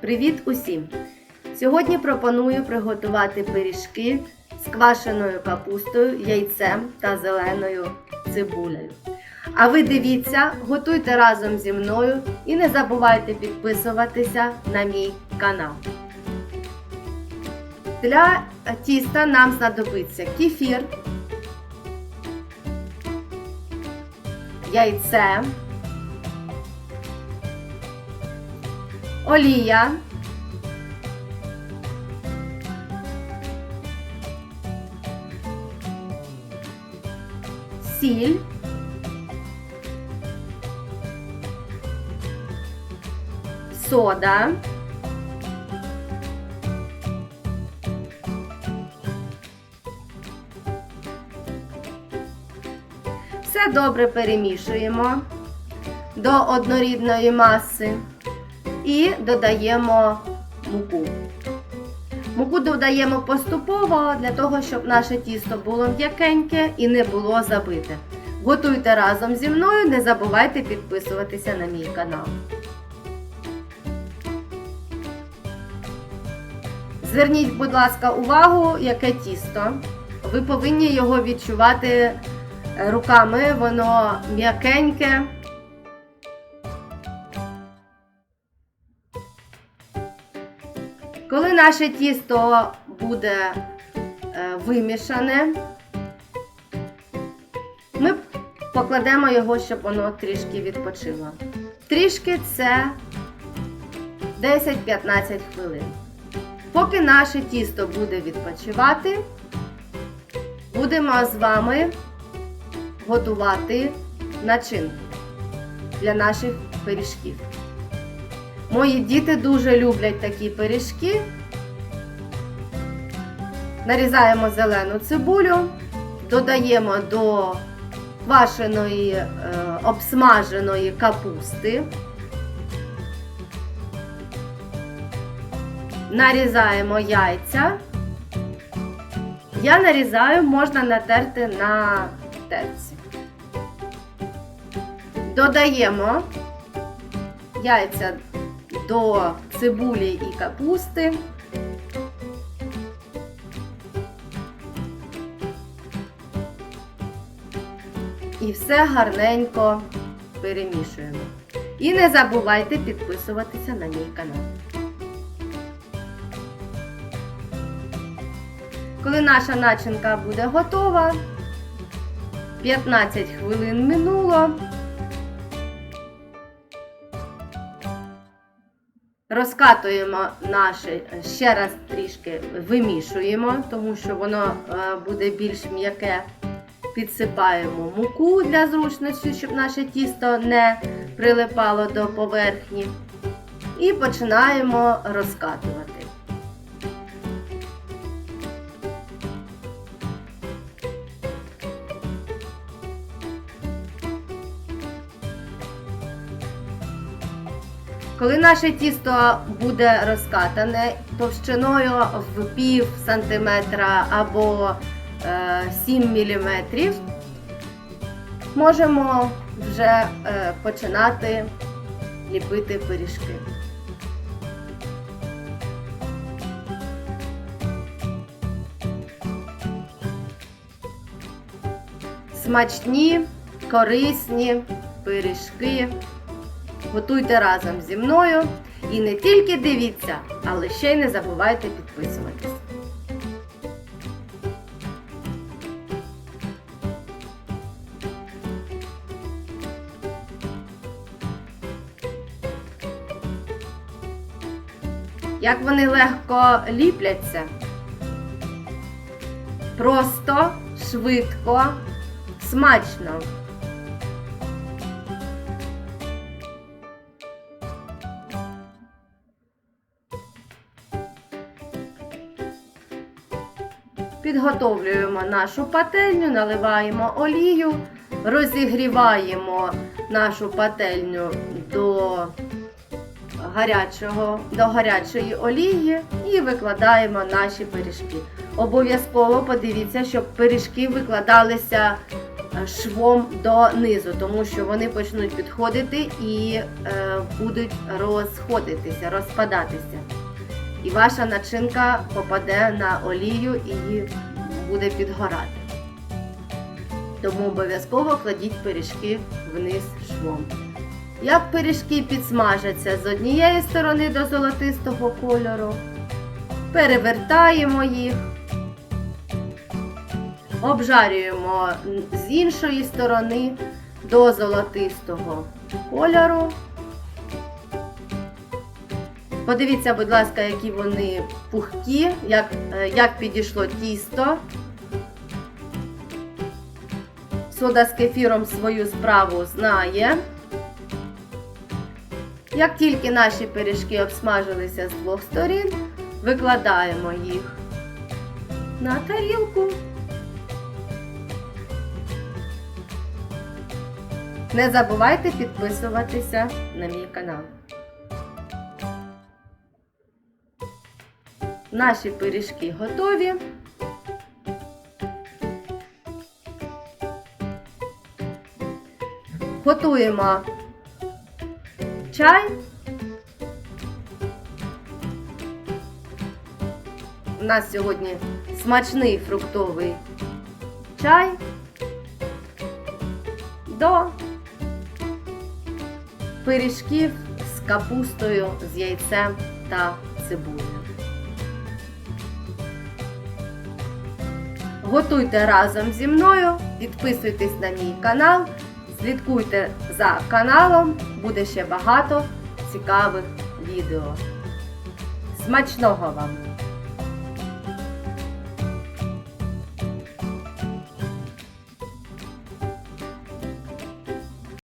Привіт усім! Сьогодні пропоную приготувати пиріжки з квашеною капустою, яйцем та зеленою цибулею. А ви дивіться, готуйте разом зі мною і не забувайте підписуватися на мій канал. Для тіста нам знадобиться кефір, яйце, олія, сіль, сода, все добре перемішуємо до однорідної маси і додаємо муку. Муку додаємо поступово для того, щоб наше тісто було м'якеньке і не було забите. Готуйте разом зі мною, не забувайте підписуватися на мій канал. Зверніть, будь ласка, увагу, яке тісто. Ви повинні його відчувати руками, воно м'якеньке. Коли наше тісто буде е, вимішане, ми покладемо його, щоб воно трішки відпочило. Трішки це 10-15 хвилин. Поки наше тісто буде відпочивати, будемо з вами готувати начинку для наших пиріжків. Мої діти дуже люблять такі пиріжки. Нарізаємо зелену цибулю, додаємо до квашеної е, обсмаженої капусти. Нарізаємо яйця. Я нарізаю, можна натерти на терці. Додаємо яйця до цибулі і капусти. І все гарненько перемішуємо. І не забувайте підписуватися на мій канал. Коли наша начинка буде готова, 15 хвилин минуло. Розкатуємо наше, ще раз трішки вимішуємо, тому що воно е, буде більш м'яке. Підсипаємо муку для зручності, щоб наше тісто не прилипало до поверхні. І починаємо розкатувати. Коли наше тісто буде розкатане товщиною в пів сантиметра або е, 7 міліметрів, можемо вже е, починати ліпити пиріжки. Смачні, корисні пиріжки. Готуйте разом зі мною і не тільки дивіться, але ще й не забувайте підписуватись. Як вони легко ліпляться. Просто, швидко, смачно. Підготовлюємо нашу пательню, наливаємо олію, розігріваємо нашу пательню до, гарячого, до гарячої олії і викладаємо наші пиріжки. Обов'язково подивіться, щоб пиріжки викладалися е, швом донизу, тому що вони почнуть підходити і е, будуть розходитися, розпадатися. І ваша начинка попаде на олію і буде підгорати. Тому обов'язково кладіть пиріжки вниз швом. Як пиріжки підсмажаться з однієї сторони до золотистого кольору, перевертаємо їх, обжарюємо з іншої сторони до золотистого кольору. Подивіться, будь ласка, які вони пухкі, як, е, як підійшло тісто. Сода з кефіром свою справу знає. Як тільки наші пиріжки обсмажилися з двох сторін, викладаємо їх на тарілку. Не забувайте підписуватися на мій канал. Наші пиріжки готові. Готуємо чай. У нас сьогодні смачний фруктовий чай до пиріжків з капустою, з яйцем та цибулею. Готуйте разом зі мною, підписуйтесь на мій канал, слідкуйте за каналом, буде ще багато цікавих відео. Смачного вам!